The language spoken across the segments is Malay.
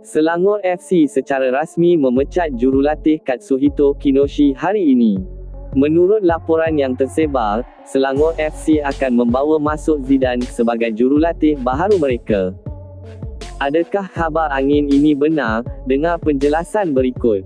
Selangor FC secara rasmi memecat jurulatih Katsuhito Kinoshi hari ini. Menurut laporan yang tersebar, Selangor FC akan membawa masuk Zidane sebagai jurulatih baharu mereka. Adakah khabar angin ini benar? Dengar penjelasan berikut.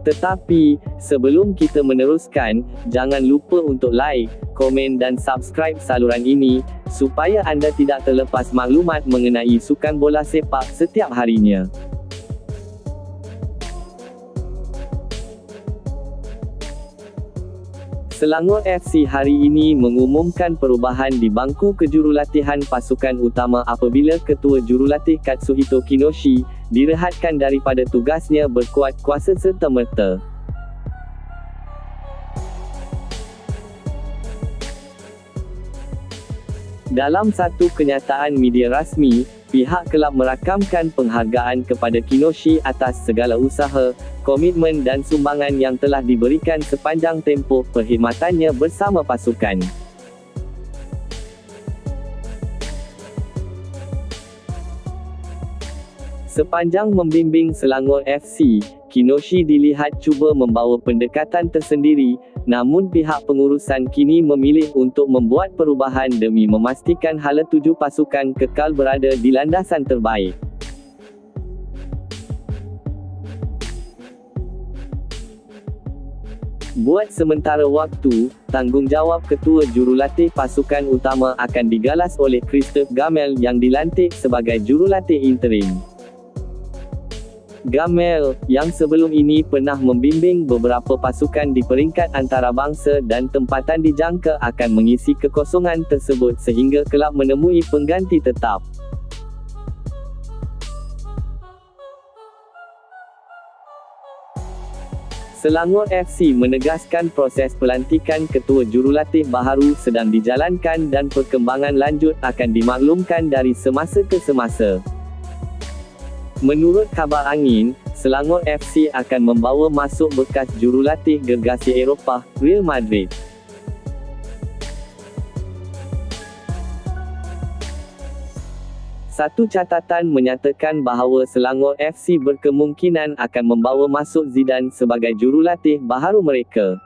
Tetapi, sebelum kita meneruskan, jangan lupa untuk like, komen dan subscribe saluran ini, supaya anda tidak terlepas maklumat mengenai sukan bola sepak setiap harinya. Selangor FC hari ini mengumumkan perubahan di bangku kejurulatihan pasukan utama apabila Ketua Jurulatih Katsuhito Kinoshi, direhatkan daripada tugasnya berkuat kuasa serta-merta. Dalam satu kenyataan media rasmi, pihak kelab merakamkan penghargaan kepada Kinoshi atas segala usaha, komitmen dan sumbangan yang telah diberikan sepanjang tempoh perkhidmatannya bersama pasukan. Sepanjang membimbing Selangor FC, Kinoshi dilihat cuba membawa pendekatan tersendiri, namun pihak pengurusan kini memilih untuk membuat perubahan demi memastikan hala tuju pasukan kekal berada di landasan terbaik. Buat sementara waktu, tanggungjawab ketua jurulatih pasukan utama akan digalas oleh Christophe Gamel yang dilantik sebagai jurulatih interim. Gamel, yang sebelum ini pernah membimbing beberapa pasukan di peringkat antarabangsa dan tempatan dijangka akan mengisi kekosongan tersebut sehingga kelab menemui pengganti tetap. Selangor FC menegaskan proses pelantikan ketua jurulatih baharu sedang dijalankan dan perkembangan lanjut akan dimaklumkan dari semasa ke semasa. Menurut kabar angin, Selangor FC akan membawa masuk bekas jurulatih gergasi Eropah, Real Madrid. Satu catatan menyatakan bahawa Selangor FC berkemungkinan akan membawa masuk Zidane sebagai jurulatih baharu mereka.